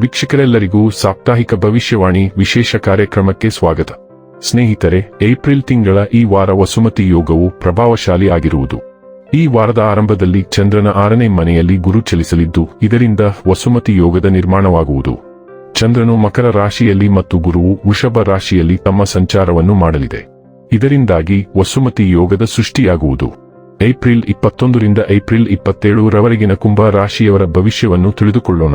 ವೀಕ್ಷಕರೆಲ್ಲರಿಗೂ ಸಾಪ್ತಾಹಿಕ ಭವಿಷ್ಯವಾಣಿ ವಿಶೇಷ ಕಾರ್ಯಕ್ರಮಕ್ಕೆ ಸ್ವಾಗತ. ಸ್ನೇಹಿತರೆ, ಏಪ್ರಿಲ್ ತಿಂಗಳ ಈ ವಾರ ವಸುಮತಿ ಯೋಗವು ಪ್ರಭಾವಶಾಲಿ ಆಗಿರುವುದು. ಈ ವಾರದ ಆರಂಭದಲ್ಲಿ ಚಂದ್ರನ ಆರನೇ ಮನೆಯಲ್ಲಿ ಗುರು ಚಲಿಸಲಿದ್ದು, ಇದರಿಂದ ವಸುಮತಿ ಯೋಗದ ನಿರ್ಮಾಣವಾಗುವುದು. ಚಂದ್ರನು ಮಕರ ರಾಶಿಯಲ್ಲಿ ಮತ್ತು ಗುರುವು ವೃಷಭ ರಾಶಿಯಲ್ಲಿ ತಮ್ಮ ಸಂಚಾರವನ್ನು ಮಾಡಲಿದೆ. ಇದರಿಂದಾಗಿ ವಸುಮತಿ ಯೋಗದ ಸೃಷ್ಟಿಯಾಗುವುದು. ಏಪ್ರಿಲ್ ಇಪ್ಪತ್ತೊಂದರಿಂದ ಏಪ್ರಿಲ್ ಇಪ್ಪತ್ತೇಳರವರೆಗಿನ ಕುಂಭ ರಾಶಿಯವರ ಭವಿಷ್ಯವನ್ನು ತಿಳಿದುಕೊಳ್ಳೋಣ.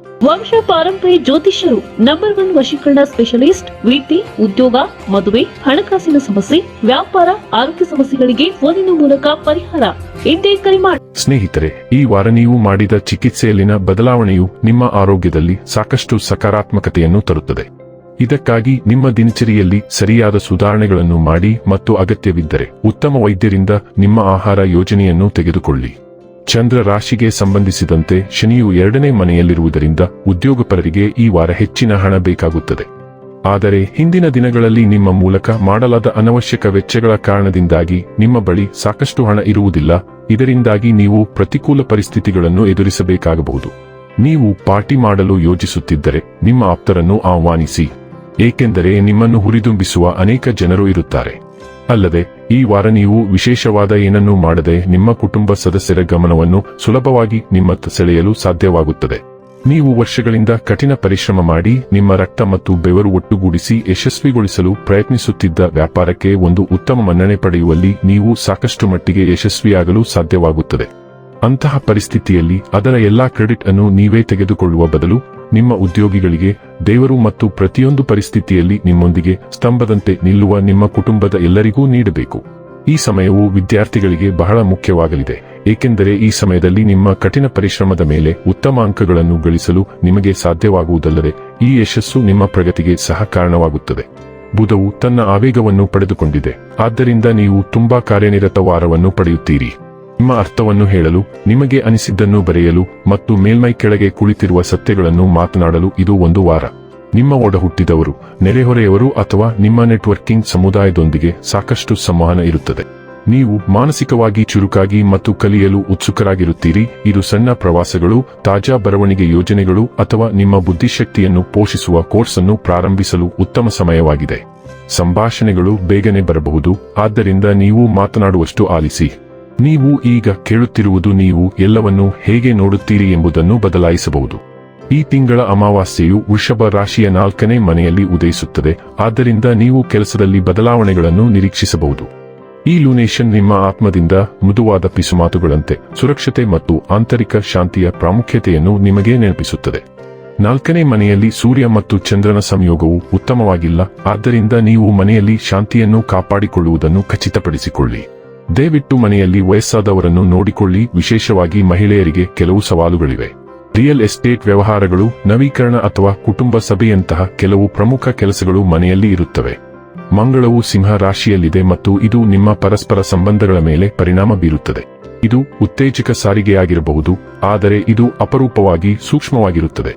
ವಂಶ ಪಾರಂಪರ್ಯ ಜ್ಯೋತಿಷ್ಯರು ನಂಬರ್ ಒನ್ ವಶೀಕರಣ ಸ್ಪೆಷಲಿಸ್ಟ್ ವೃತ್ತಿ ಉದ್ಯೋಗ, ಮದುವೆ, ಹಣಕಾಸಿನ ಸಮಸ್ಯೆ, ವ್ಯಾಪಾರ, ಆರೋಗ್ಯ ಸಮಸ್ಯೆಗಳಿಗೆ ಫೋನಿನ ಮೂಲಕ ಪರಿಹಾರ. ಎಂದೇ ಕರೆ ಮಾಡಿ ಸ್ನೇಹಿತರೆ, ಈ ವಾರ ನೀವು ಮಾಡಿದ ಚಿಕಿತ್ಸೆಯಲ್ಲಿನ ಬದಲಾವಣೆಯು ನಿಮ್ಮ ಆರೋಗ್ಯದಲ್ಲಿ ಸಾಕಷ್ಟು ಸಕಾರಾತ್ಮಕತೆಯನ್ನು ತರುತ್ತದೆ. ಇದಕ್ಕಾಗಿ ನಿಮ್ಮ ದಿನಚರಿಯಲ್ಲಿ ಸರಿಯಾದ ಸುಧಾರಣೆಗಳನ್ನು ಮಾಡಿ ಮತ್ತು ಅಗತ್ಯವಿದ್ದರೆ ಉತ್ತಮ ವೈದ್ಯರಿಂದ ನಿಮ್ಮ ಆಹಾರ ಯೋಜನೆಯನ್ನು ತೆಗೆದುಕೊಳ್ಳಿ. ಚಂದ್ರ ರಾಶಿಗೆ ಸಂಬಂಧಿಸಿದಂತೆ ಶನಿಯು ಎರಡನೇ ಮನೆಯಲ್ಲಿರುವುದರಿಂದ ಉದ್ಯೋಗಪರರಿಗೆ ಈ ವಾರ ಹೆಚ್ಚಿನ ಹಣ ಬೇಕಾಗುತ್ತದೆ. ಆದರೆ ಹಿಂದಿನ ದಿನಗಳಲ್ಲಿ ನಿಮ್ಮ ಮೂಲಕ ಮಾಡಲಾದ ಅನವಶ್ಯಕ ವೆಚ್ಚಗಳ ಕಾರಣದಿಂದಾಗಿ ನಿಮ್ಮ ಬಳಿ ಸಾಕಷ್ಟು ಹಣ ಇರುವುದಿಲ್ಲ. ಇದರಿಂದಾಗಿ ನೀವು ಪ್ರತಿಕೂಲ ಪರಿಸ್ಥಿತಿಗಳನ್ನು ಎದುರಿಸಬೇಕಾಗಬಹುದು. ನೀವು ಪಾರ್ಟಿ ಮಾಡಲು ಯೋಜಿಸುತ್ತಿದ್ದರೆ ನಿಮ್ಮ ಆಪ್ತರನ್ನು ಆಹ್ವಾನಿಸಿ. ಏಕೆಂದರೆ ನಿಮ್ಮನ್ನು ಹುರಿದುಂಬಿಸುವ ಅನೇಕ ಜನರು ಇರುತ್ತಾರೆ. ಅಲ್ಲದೆ, ಈ ವಾರ ನೀವು ವಿಶೇಷವಾದ ಏನನ್ನೂ ಮಾಡದೆ ನಿಮ್ಮ ಕುಟುಂಬ ಸದಸ್ಯರ ಗಮನವನ್ನು ಸುಲಭವಾಗಿ ನಿಮ್ಮತ್ತ ಸೆಳೆಯಲು ಸಾಧ್ಯವಾಗುತ್ತದೆ. ನೀವು ವರ್ಷಗಳಿಂದ ಕಠಿಣ ಪರಿಶ್ರಮ ಮಾಡಿ, ನಿಮ್ಮ ರಕ್ತ ಮತ್ತು ಬೆವರು ಒಟ್ಟುಗೂಡಿಸಿ ಯಶಸ್ವಿಗೊಳಿಸಲು ಪ್ರಯತ್ನಿಸುತ್ತಿದ್ದ ವ್ಯಾಪಾರಕ್ಕೆ ಒಂದು ಉತ್ತಮ ಮನ್ನಣೆ ಪಡೆಯುವಲ್ಲಿ ನೀವು ಸಾಕಷ್ಟು ಮಟ್ಟಿಗೆ ಯಶಸ್ವಿಯಾಗಲು ಸಾಧ್ಯವಾಗುತ್ತದೆ. ಅಂತಹ ಪರಿಸ್ಥಿತಿಯಲ್ಲಿ ಅದರ ಎಲ್ಲಾ ಕ್ರೆಡಿಟ್ ಅನ್ನು ನೀವೇ ತೆಗೆದುಕೊಳ್ಳುವ ಬದಲು ನಿಮ್ಮ ಉದ್ಯೋಗಿಗಳಿಗೆ, ದೇವರು ಮತ್ತು ಪ್ರತಿಯೊಂದು ಪರಿಸ್ಥಿತಿಯಲ್ಲಿ ನಿಮ್ಮೊಂದಿಗೆ ಸ್ತಂಭದಂತೆ ನಿಲ್ಲುವ ನಿಮ್ಮ ಕುಟುಂಬದ ಎಲ್ಲರಿಗೂ ನೀಡಬೇಕು. ಈ ಸಮಯವು ವಿದ್ಯಾರ್ಥಿಗಳಿಗೆ ಬಹಳ ಮುಖ್ಯವಾಗಲಿದೆ, ಏಕೆಂದರೆ ಈ ಸಮಯದಲ್ಲಿ ನಿಮ್ಮ ಕಠಿಣ ಪರಿಶ್ರಮದ ಮೇಲೆ ಉತ್ತಮ ಅಂಕಗಳನ್ನು ಗಳಿಸಲು ನಿಮಗೆ ಸಾಧ್ಯವಾಗುವುದಲ್ಲದೆ, ಈ ಯಶಸ್ಸು ನಿಮ್ಮ ಪ್ರಗತಿಗೆ ಸಹ ಕಾರಣವಾಗುತ್ತದೆ. ಬುಧವು ತನ್ನ ಆವೇಗವನ್ನು ಪಡೆದುಕೊಂಡಿದೆ, ಆದ್ದರಿಂದ ನೀವು ತುಂಬಾ ಕಾರ್ಯನಿರತ ವಾರವನ್ನು ಪಡೆಯುತ್ತೀರಿ. ನಿಮ್ಮ ಅರ್ಥವನ್ನು ಹೇಳಲು, ನಿಮಗೆ ಅನಿಸಿದ್ದನ್ನು ಬರೆಯಲು ಮತ್ತು ಮೇಲ್ಮೈ ಕೆಳಗೆ ಕುಳಿತಿರುವ ಸತ್ಯಗಳನ್ನು ಮಾತನಾಡಲು ಇದು ಒಂದು ವಾರ. ನಿಮ್ಮ ಒಡ ಹುಟ್ಟಿದವರು, ನೆರೆಹೊರೆಯವರು ಅಥವಾ ನಿಮ್ಮ ನೆಟ್ವರ್ಕಿಂಗ್ ಸಮುದಾಯದೊಂದಿಗೆ ಸಾಕಷ್ಟು ಸಂವಹನ ಇರುತ್ತದೆ. ನೀವು ಮಾನಸಿಕವಾಗಿ ಚುರುಕಾಗಿ ಮತ್ತು ಕಲಿಯಲು ಉತ್ಸುಕರಾಗಿರುತ್ತೀರಿ. ಇದು ಸಣ್ಣ ಪ್ರವಾಸಗಳು, ತಾಜಾ ಬರವಣಿಗೆ ಯೋಜನೆಗಳು ಅಥವಾ ನಿಮ್ಮ ಬುದ್ಧಿಶಕ್ತಿಯನ್ನು ಪೋಷಿಸುವ ಕೋರ್ಸ್ ಅನ್ನು ಪ್ರಾರಂಭಿಸಲು ಉತ್ತಮ ಸಮಯವಾಗಿದೆ. ಸಂಭಾಷಣೆಗಳು ಬೇಗನೆ ಬರಬಹುದು, ಆದ್ದರಿಂದ ನೀವು ಮಾತನಾಡುವಷ್ಟು ಆಲಿಸಿ. ನೀವು ಈಗ ಕೇಳುತ್ತಿರುವುದು ನೀವು ಎಲ್ಲವನ್ನೂ ಹೇಗೆ ನೋಡುತ್ತೀರಿ ಎಂಬುದನ್ನು ಬದಲಾಯಿಸಬಹುದು. ಈ ತಿಂಗಳ ಅಮಾವಾಸ್ಯೆಯು ವೃಷಭ ರಾಶಿಯ ನಾಲ್ಕನೇ ಮನೆಯಲ್ಲಿ ಉದಯಿಸುತ್ತದೆ, ಆದ್ದರಿಂದ ನೀವು ಕೆಲಸದಲ್ಲಿ ಬದಲಾವಣೆಗಳನ್ನು ನಿರೀಕ್ಷಿಸಬಹುದು. ಈ ಲೂನೇಷನ್ ನಿಮ್ಮ ಆತ್ಮದಿಂದ ಮೃದುವಾದ ಪಿಸುಮಾತುಗಳಂತೆ ಸುರಕ್ಷತೆ ಮತ್ತು ಆಂತರಿಕ ಶಾಂತಿಯ ಪ್ರಾಮುಖ್ಯತೆಯನ್ನು ನಿಮಗೆ ನೆನಪಿಸುತ್ತದೆ. ನಾಲ್ಕನೇ ಮನೆಯಲ್ಲಿ ಸೂರ್ಯ ಮತ್ತು ಚಂದ್ರನ ಸಂಯೋಗವು ಉತ್ತಮವಾಗಿಲ್ಲ, ಆದ್ದರಿಂದ ನೀವು ಮನೆಯಲ್ಲಿ ಶಾಂತಿಯನ್ನು ಕಾಪಾಡಿಕೊಳ್ಳುವುದನ್ನು ಖಚಿತಪಡಿಸಿಕೊಳ್ಳಿ. ದಯವಿಟ್ಟು ಮನೆಯಲ್ಲಿ ವಯಸ್ಸಾದವರನ್ನು ನೋಡಿಕೊಳ್ಳಿ, ವಿಶೇಷವಾಗಿ ಮಹಿಳೆಯರಿಗೆ ಕೆಲವು ಸವಾಲುಗಳಿವೆ. ರಿಯಲ್ ಎಸ್ಟೇಟ್ ವ್ಯವಹಾರಗಳು, ನವೀಕರಣ ಅಥವಾ ಕುಟುಂಬ ಸಭೆಯಂತಹ ಕೆಲವು ಪ್ರಮುಖ ಕೆಲಸಗಳು ಮನೆಯಲ್ಲಿ ಇರುತ್ತವೆ. ಮಂಗಳವು ಸಿಂಹ ರಾಶಿಯಲ್ಲಿದೆ ಮತ್ತು ಇದು ನಿಮ್ಮ ಪರಸ್ಪರ ಸಂಬಂಧಗಳ ಮೇಲೆ ಪರಿಣಾಮ ಬೀರುತ್ತದೆ. ಇದು ಉತ್ತೇಜಕ ಸಾರಿಗೆಯಾಗಿರಬಹುದು, ಆದರೆ ಇದು ಅಪರೂಪವಾಗಿ ಸೂಕ್ಷ್ಮವಾಗಿರುತ್ತದೆ.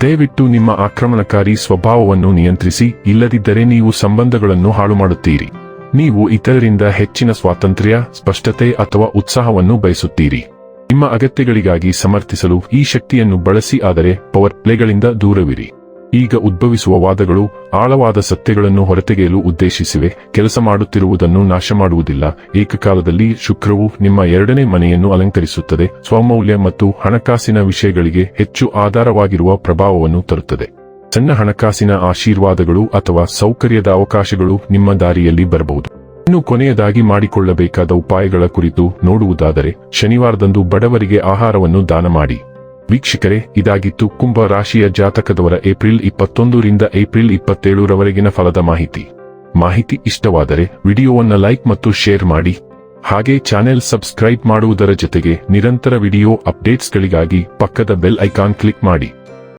ದಯವಿಟ್ಟು ನಿಮ್ಮ ಆಕ್ರಮಣಕಾರಿ ಸ್ವಭಾವವನ್ನು ನಿಯಂತ್ರಿಸಿ, ಇಲ್ಲದಿದ್ದರೆ ನೀವು ಸಂಬಂಧಗಳನ್ನು ಹಾಳು ಮಾಡುತ್ತೀರಿ ನೀವು ಇತರರಿಂದ ಹೆಚ್ಚಿನ ಸ್ವಾತಂತ್ರ್ಯ, ಸ್ಪಷ್ಟತೆ ಅಥವಾ ಉತ್ಸಾಹವನ್ನು ಬಯಸುತ್ತೀರಿ. ನಿಮ್ಮ ಅಗತ್ಯಗಳಿಗಾಗಿ ಸಮರ್ಥಿಸಲು ಈ ಶಕ್ತಿಯನ್ನು ಬಳಸಿ ಆದರೆ ಪವರ್ ಪ್ಲೇಗಳಿಂದ ದೂರವಿರಿ. ಈಗ ಉದ್ಭವಿಸುವ ವಾದಗಳು ಆಳವಾದ ಸತ್ಯಗಳನ್ನು ಹೊರತೆಗೆಯಲು ಉದ್ದೇಶಿಸಿವೆ, ಕೆಲಸ ಮಾಡುತ್ತಿರುವುದನ್ನು ನಾಶ ಮಾಡುವುದಿಲ್ಲ. ಏಕಕಾಲದಲ್ಲಿ ಶುಕ್ರವು ನಿಮ್ಮ ಎರಡನೇ ಮನೆಯನ್ನು ಅಲಂಕರಿಸುತ್ತದೆ, ಸ್ವಮೌಲ್ಯ ಮತ್ತು ಹಣಕಾಸಿನ ವಿಷಯಗಳಿಗೆ ಹೆಚ್ಚು ಆಧಾರವಾಗಿರುವ ಪ್ರಭಾವವನ್ನು ತರುತ್ತದೆ. ಸಣ್ಣ ಹಣಕಾಸಿನ ಆಶೀರ್ವಾದಗಳು ಅಥವಾ ಸೌಕರ್ಯದ ಅವಕಾಶಗಳು ನಿಮ್ಮ ದಾರಿಯಲ್ಲಿ ಬರಬಹುದು. ಇನ್ನು ಕೊನೆಯದಾಗಿ ಮಾಡಿಕೊಳ್ಳಬೇಕಾದ ಉಪಾಯಗಳ ಕುರಿತು ನೋಡುವುದಾದರೆ, ಶನಿವಾರದಂದು ಬಡವರಿಗೆ ಆಹಾರವನ್ನು ದಾನ ಮಾಡಿ. ವೀಕ್ಷಕರೇ, ಇದಾಗಿತ್ತು ಕುಂಭ ರಾಶಿಯ ಜಾತಕದವರ ಏಪ್ರಿಲ್ ಇಪ್ಪತ್ತೊಂದರಿಂದ ಏಪ್ರಿಲ್ ಇಪ್ಪತ್ತೇಳರವರೆಗಿನ ಫಲದ ಮಾಹಿತಿ. ಮಾಹಿತಿ ಇಷ್ಟವಾದರೆ ವಿಡಿಯೋವನ್ನ ಲೈಕ್ ಮತ್ತು ಶೇರ್ ಮಾಡಿ. ಹಾಗೆ ಚಾನೆಲ್ ಸಬ್ಸ್ಕ್ರೈಬ್ ಮಾಡುವುದರ ಜೊತೆಗೆ ನಿರಂತರ ವಿಡಿಯೋ ಅಪ್ಡೇಟ್ಸ್ಗಳಿಗಾಗಿ ಪಕ್ಕದ ಬೆಲ್ ಐಕಾನ್ ಕ್ಲಿಕ್ ಮಾಡಿ.